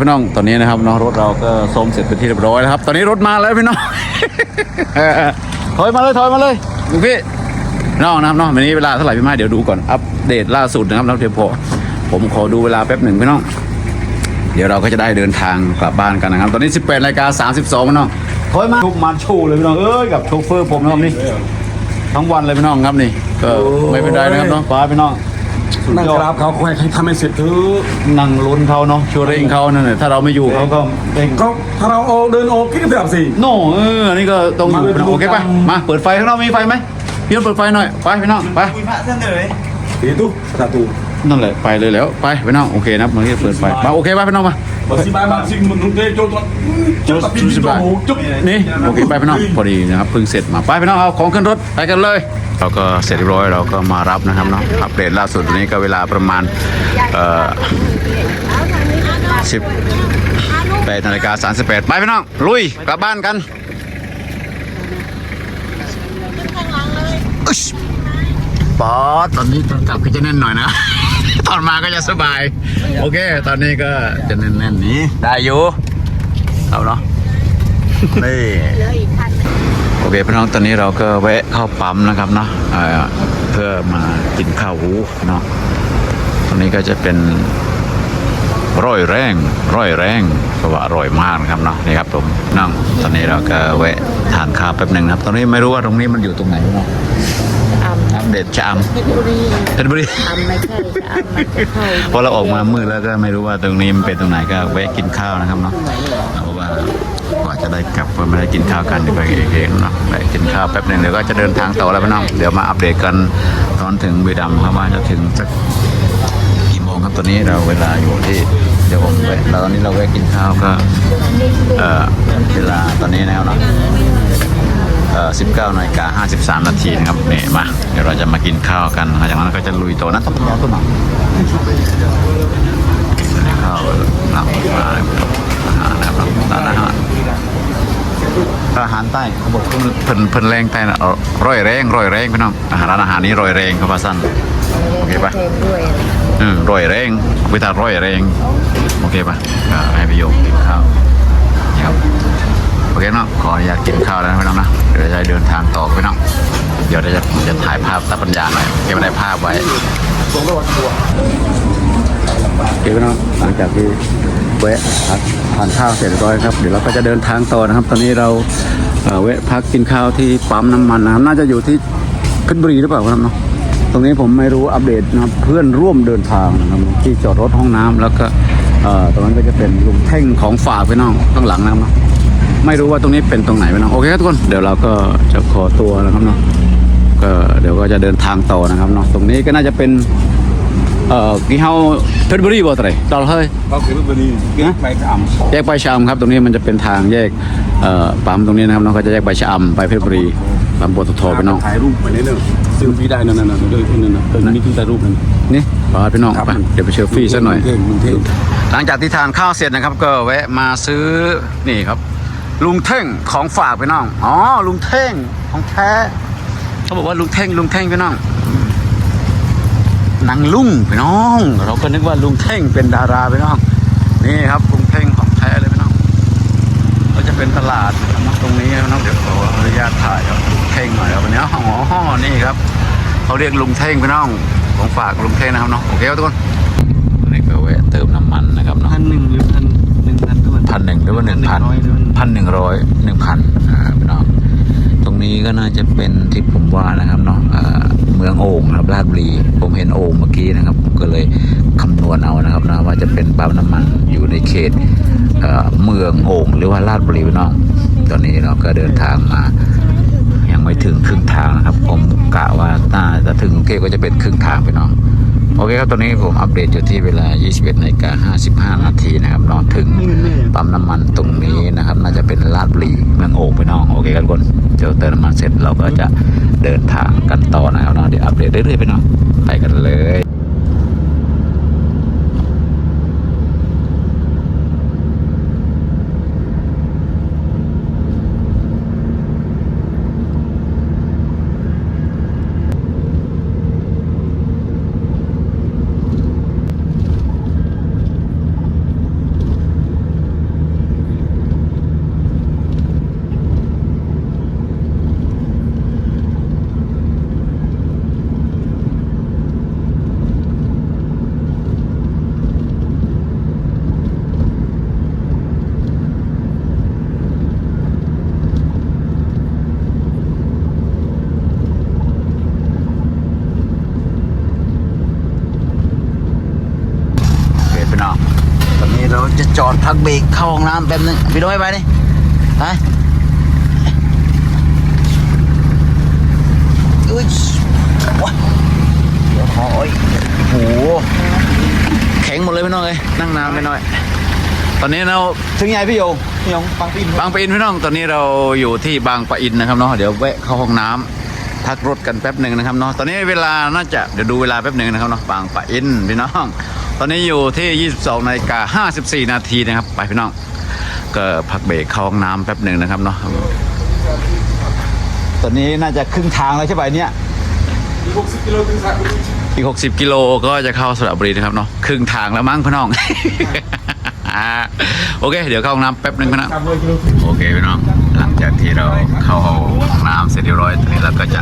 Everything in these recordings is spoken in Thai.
พี่น้องตอนนี้นะครับเนาะรถเราก็ซ่อมเสร็จเป็นที่เรียบร้อยแล้วครับ ตอนนี้รถมาแล้วพี่น้องเออถอยมาเลยถอยมาเลยลูกพี่น้องนะครับเนาะวันนี้เวลาเท่าไหร่พี่มาเดี๋ยวดูก่อนอัปเดตล่าสุดนะครับแล้วเดี๋ยวพอผมขอดูเวลาแป๊บหนึ่งพี่น้อง เดี๋ยวเราก็จะได้เดินทางกลับบ้านกันนะครับ ตอนนี้ 18นาฬิกา32พี่น้องถอยมาทุกมาชว์เลยพี่น้องเอ้ยกับโชเฟอร์ผมนะครับนี่ทั้งวันเลยพี่น้องครับนี่ก็ไม่เป็นไรนะครับเนาะป้าพี่น้อง สุดนั่งยอดกราบเขาคอยให้ทำให้เสร็จเถอะนั่งลุ้นเขาเนาะชัวร์เร่งเขานั่นแหละถ้าเราไม่อยู่เขาก็เร่งก็ถ้าเราโอเดินโอคิดกันแบบสิ โน่เอออันนี้ก็ต้องอยู่มาเลยโอเคปะดูกันมาเปิดไฟข้างนอกมีไฟไหมพี่น้องเปิดไฟหน่อยไปพี่น้องไป คุยพระเส้นเลย ตีตู้ตาตู นั่นแหละไปเลยแล้วไปพี่น้องโอเคนะเมื่อกี้เปิดไฟมาโอเคป่ะพี่น้องมาบสิบายมาสิ่งมันนุ่งเตะโจตัวจุดตัดปีนตัวหูจุดนี่โอเคไปพี่น้องพอดีนะครับเพิ่งเสร็จมาไปพี่น้องเอาของขึ้นรถไปกันเลย เราก็เสร็จเรียบร้อยเราก็มารับนะครับเนาะอัปเดตล่าสุดวันนี้ก็เวลาประมาณเอ่อสิบแปดนาฬิกาสามสิบแปดไปพี่น้องลุยกลับบ้านกันอึ๊ชปอดตอนนี้ตอนกลับก็จะแน่นหน่อยนะ ตอนมาก็จะสบาย โอเค ตอนนี้ก็จะแน่นๆนี้ได้อยู่เอาเนาะนี่โอเคพี่น้องตอนนี้เราก็แวะเข้าปั๊มนะครับเนาะเอ่อเพื่อมากินข้าวหูเนาะตรงนี้ก็จะเป็นร่อยแรงร่อยแรงเพราะว่าอร่อยมากนะครับเนาะนี่ครับผมนั่งตอนนี้เราก็แวะทานข้าวแป๊บหนึ่งนะครับ ตอนนี้ไม่รู้ว่าตรงนี้มันอยู่ตรงไหนเนาะอำอัป เดตชะอำเพชรบุรีเพชรบุรีอำไม่ใช่จะอำมันจะเข้าพอเราออกมามืดแล้วก็ไม่รู้ว่าตรงนี้มันเป็นตรงไหนก็แวะกินข้าวนะครับเนาะเพราะว่ากว่าจะได้กลับก็ไม่ได้กินข้าวกันเดี๋ยวไปเองๆเนาะไปกินข้าวแป๊บหนึ่งเดี๋ยวก็จะเดินทางต่อแล้วพี่น้องเดี๋ยวมาอัปเดตกันตอนถึงบุรีรัมย์ครับว่าจะถึงสักกี่โมงครับตอนนี้เราเวลาอยู่ที่เดี๋ยวผมแวะแล้วตอนนี้เราแวะกินข้าวก็เอ่อเวลาตอนนี้แล้วเนาะเอ่อ 19นาฬิกา53 นาทีนะครับนี่มาเดี๋ยวเราจะมากินข้าวกันหลังจากนั้นก็จะลุยโตนะต้องรอตัวหน่อยกินข้าวหลังมาอาหารนะครับร้านอาหารอาหารใต้เขาบอกเพิ่นเพิ่นเพิ่นแรงใต้นะเอาร่อยแรงร่อยแรงพี่น้องอาหารร้านอาหารนี้ร่อยแรงเขาว่าสั้นโอเคปะแทนด้วยอืมร่อยแรงวิธีร่อยแรงโอเคปะก็ให้พี่โยกกินข้าวนี่ครับ โอเคเนาะขออนุญาตกินข้าวแล้วนะพี่น้องนะเดี๋ยวจะเดินทางต่อพี่น้องเดี๋ยวเราจะจะถ่ายภาพตาปัญญาหน่อยเก็บไว้ภาพไว้โอเคพี่น้องหลังจากที่แวะพักทานข้าวเสร็จเรียบร้อยครับ เดี๋ยวเราก็จะเดินทางต่อนะครับ ตอนนี้เราเอ่อแวะพักกินข้าวที่ปั๊มน้ำมันนะครับน่าจะอยู่ที่เพชรบุรีหรือเปล่าครับเนาะตรงนี้ผมไม่รู้อัปเดตนะเพื่อนร่วมเดินทางนะครับที่จอดรถห้องน้ำแล้วก็เอ่อตรงนั้นก็จะเป็นลุงเท่งของฝากพี่น้องข้างหลังนะครับเนาะ ไม่รู้ว่าตรงนี้เป็นตรงไหนไปนะโอเคครับทุกคนเดี๋ยวเราก็จะขอตัวนะครับเนาะก็เดี๋ยวก็จะเดินทางต่อนะครับเนาะตรงนี้ก็น่าจะเป็นเอ่อกี่เฮาเพชรบุรีบ่ตรดอลเฮ้ยเขาคือวันนี้ไปกับแยกไปชะอำครับตรงนี้มันจะเป็นทางแยกเอ่อปั๊มตรงนี้นะครับเนาะก็จะแยกไปชะอำไปเพชรบุรีปั๊มปตทไปน้องถ่ายรูปไปนิดนึงซึ่งพี่ได้นั่นนั่นนั่นเลยนั่นนั่นนั่นนี่คือถ่ายรูปนั่นนี่ขอพี่น้องครับไปเดี๋ยวไปเชลฟี่สักหน่อยลุงเท่งลุงเท่งหลังจากที่ทานข้าวเสร็จนะครับ ก็แวะมาซื้อนี่ครับ ลุงเท่งของฝากพี่น้อง อ๋อ ลุงเท่งของแท้ เขาบอกว่าลุงเท่งลุงเท่งพี่น้องนางลุงพี่น้อง เราก็นึกว่าลุงเท่งเป็นดาราพี่น้อง นี่ครับลุงเท่งของแท้เลยพี่น้อง ก็จะเป็นตลาดนะครับตรงนี้น้องเดี๋ยวขออนุญาตถ่ายครับลุงเท่งหน่อยครับวันนี้อ๋อนี่ครับเขาเรียกลุงเท่งพี่น้อง ของฝากลุงเท่งนะครับเนาะ โอเคครับทุกคนนนี้ก็แวะเติมน้ำมันนะครับเนาะพันหนึ่งหรือพันหนึ่ง พันด้วยพันหนึ่งหรือว่าหนึ่งพันร้อยหรือว่าพันหนึ่งร้อยหนึ่งพันอ่าพี่น้องตรงนี้ก็น่าจะเป็นที่ผมว่านะครับเนาะอ่าเมืองโอ่งนะครับราชบุรี ผมเห็นโอ่งเมื่อกี้นะครับ ผมก็เลยคำนวณเอานะครับนะว่าจะเป็นปั๊มน้ำมันอยู่ในเขตเอ่อเมืองโอ่งหรือว่าราชบุรีพี่น้อง ตอนนี้เราก็เดินทางมายังไม่ถึงครึ่งทางนะครับ ผมกะว่าน่าจะถึงกรุงเทพก็จะเป็นครึ่งทางไปเนาะ โอเคครับตอนนี้ผมอัปเดตอยู่ที่เวลา 21นาฬิกา55 นาทีนะครับเนาะถึงปั๊มน้ำมันตรงนี้นะครับ น่าจะเป็นลาดบุรีเมืองโอ่งไปน้องโอเคครับทุกคนเดี๋ยวเติมน้ำมันเสร็จเราก็จะเดินทางกันต่อนะครับเนาะเดี๋ยวอัปเดตเรื่อยๆไปน้องไปกันเลย จะจอดพักเบรกเข้าห้องน้ำแป๊บนึงพี่น้อยไปดิไปอุ้ยว้าเดี๋ยวขอโอ้ยโอ้โหแข็งหมดเลยพี่น้องเลยนั่งนานไปหน่อย ตอนนี้เราถึงไงพี่โยงพี่โยงบางปะอินบางปะอินพี่น้องตอนนี้เราอยู่ที่บางปะอินนะครับเนาะเดี๋ยวแวะเข้าห้องน้ำพักรถกันแป๊บหนึ่งนะครับเนาะตอนนี้เวลาน่าจะเดี๋ยวดูเวลาแป๊บหนึ่งนะครับเนาะบางปะอินพี่น้อง ตอนนี้อยู่ที่ 22นาฬิกา54 นาทีนะครับ ไปพี่น้อง ก็พักเบรกเข้าห้องน้ำแป๊บหนึ่งนะครับเนาะ ตอนนี้น่าจะครึ่งทางแล้วใช่ไหมเนี่ยหกสิบกิโลถึงสระบุรีอีก 60 กิโลก็จะเข้าสระบุรีนะครับเนาะ ครึ่งทางแล้วมั้งพี่น้อง โอเค เดี๋ยวเข้าห้องน้ำแป๊บหนึ่งพี่น้องสามร้อยกิโลถึง โอเคพี่น้อง หลังจากที่เราเข้าห้องน้ำเสร็จเรียบร้อยตอนนี้เราก็จะ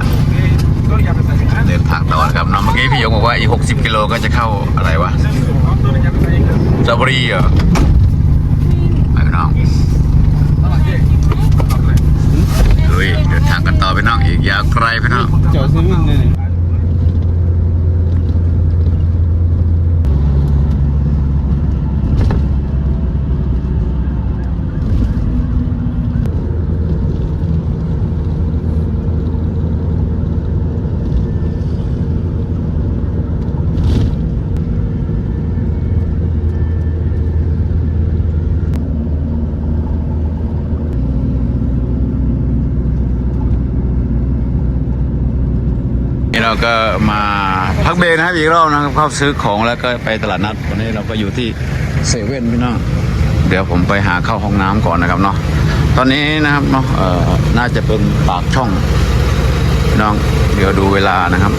เดินทางต่อนะครับเนาะเมื่อกี้พี่ยงบอกว่าอีก60กิโลก็จะเข้าอะไรวะจับุรีเหรอไปน้องเฮ้ยเดินทางกันต่อไปน้องอีกยาวไกลไปน้อง เลยนี่เราก็มาพักเบรกนะครับอีกรอบนะครับเข้าซื้อของแล้วก็ไปตลาดนัดวันนี้เราก็อยู่ที่เซเว่นพี่น้องเดี๋ยวผมไปหาเข้าห้องน้ำก่อนนะครับเนาะตอนนี้นะครับเนาะเอ่อน่าจะเป็นปากช่องน้องเดี๋ยวดูเวลานะครับ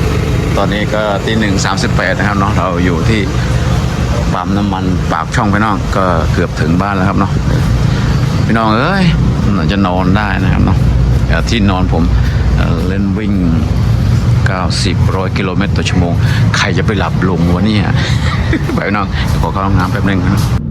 ตอนนี้ก็ตีหนึ่งสามสิบแปดนะครับเนาะเราอยู่ที่ปั๊มน้ำมันปากช่องพี่น้องก็เกือบถึงบ้านแล้วครับเนาะพี่น้องเอ้ยจะนอนได้นะครับเนาะที่นอนผมเล่นวิ่ง 90ร้อยกิโลเมตรต่อชั่วโมง ใครจะไปหลับลงวะเนี่ย ไปน้องขอเข้าห้องน้ำแป๊บนึงนะ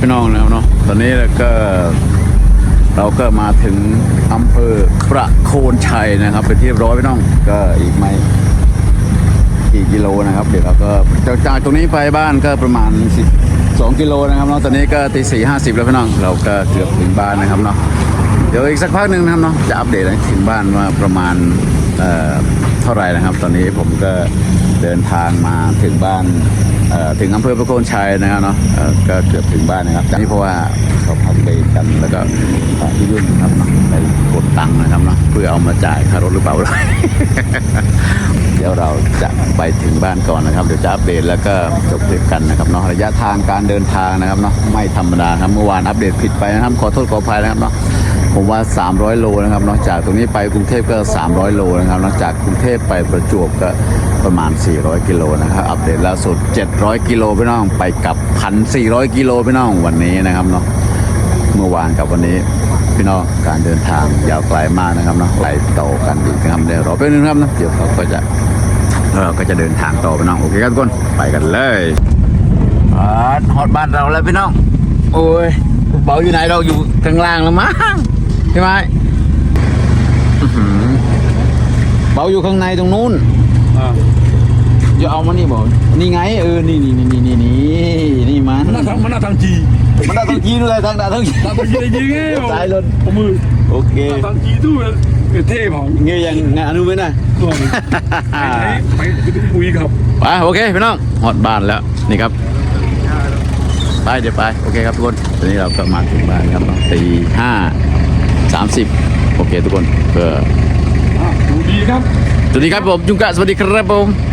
พี่น้องนะครับเนาะตอนนี้เราก็เราก็มาถึงอำเภอประโคนชัยนะครับเป็นที่เรียบร้อยพี่น้องก็อีกไม่กี่กิโลนะครับเดี๋ยวเราก็จากจากตรงนี้ไปบ้านก็ประมาณ12กิโลนะครับเนาะตอนนี้ก็ตีสี่ห้าสิบแล้วพี่น้องเราก็เกือบถึงบ้านนะครับเนาะเดี๋ยวอีกสักพักหนึ่งนะครับเนาะจะอัปเดตถึงบ้านว่าประมาณเอ่อเท่าไหร่นะครับ ตอนนี้ผมก็เดินทางมาถึงบ้าน ถึงอำเภอประโคนชัยนะครับเนาะก็เกือบถึงบ้านนะครับนี้เพราะว่าเขาพักเบรกกันแล้วก็พี่ยุ่นนะครับเนาะไปกดตังค์นะครับเนาะเพื่อเอามาจ่ายค่ารถหรือเปล่าเดี๋ยวเราจะไปถึงบ้านก่อนนะครับ เดี๋ยวจะอัปเดตแล้วก็จบคลิปกันนะครับเนาะระยะทางการเดินทางนะครับเนาะไม่ธรรมดาครับเมื่อวานอัปเดตผิดไปนะครับขอโทษขออภัยนะครับเนาะผมว่า 300 โลนะครับเนาะจากตรงนี้ไปกรุงเทพก็ 300 โลนะครับเนาะจากกรุงเทพไปประจวบก็ ประมาณ 400 กิโลนะครับ อัปเดตล่าสุด 700 กิโลพี่น้อง ไปกับ 1,400 กิโลพี่น้องวันนี้นะครับเนาะ เมื่อวานกับวันนี้พี่น้องการเดินทางยาวไกลมากนะครับเนาะไปต่อกันอีนะครับเดี๋ยวรอไปนึงครับนะเดี๋ยวเราก็จะเราก็จะเดินทางต่อพี่น้องโอเคครับทุกคนไปกันเลยอ่าฮอดบ้านเราแล้วพี่น้อง โอ้ยเบาอยู่ไหนเราอยู่ข้างล่างแล้วมั้งใช่ไหมเบาอยู่ข้างในตรงนู้น อ่าอย่าเอามานี่บอกนี่ไงเออนี่นี่นี่นี่นี่นี่มันมันน่าทางมันน่าทางจีมันได้ทั้งจีนเลยทั้งดาทั้งจีทางทางจีจริงไงสายรถผมมือโอเคทางจีตู้เป็นเทพของเงี้ยยังงานอนุไหมนะตัวไปไปไปปุยครับไปโอเคพี่น้องหอดบ้านแล้วนี่ครับไปเดี๋ยวไปโอเคครับทุกคนตอนนี้เราก็มาถึงบ้านครับตีห้าสามสิบโอเคทุกคนเพื่อดูดีครับ สวัสดีครับผมจุงกะสวัสดีครับผม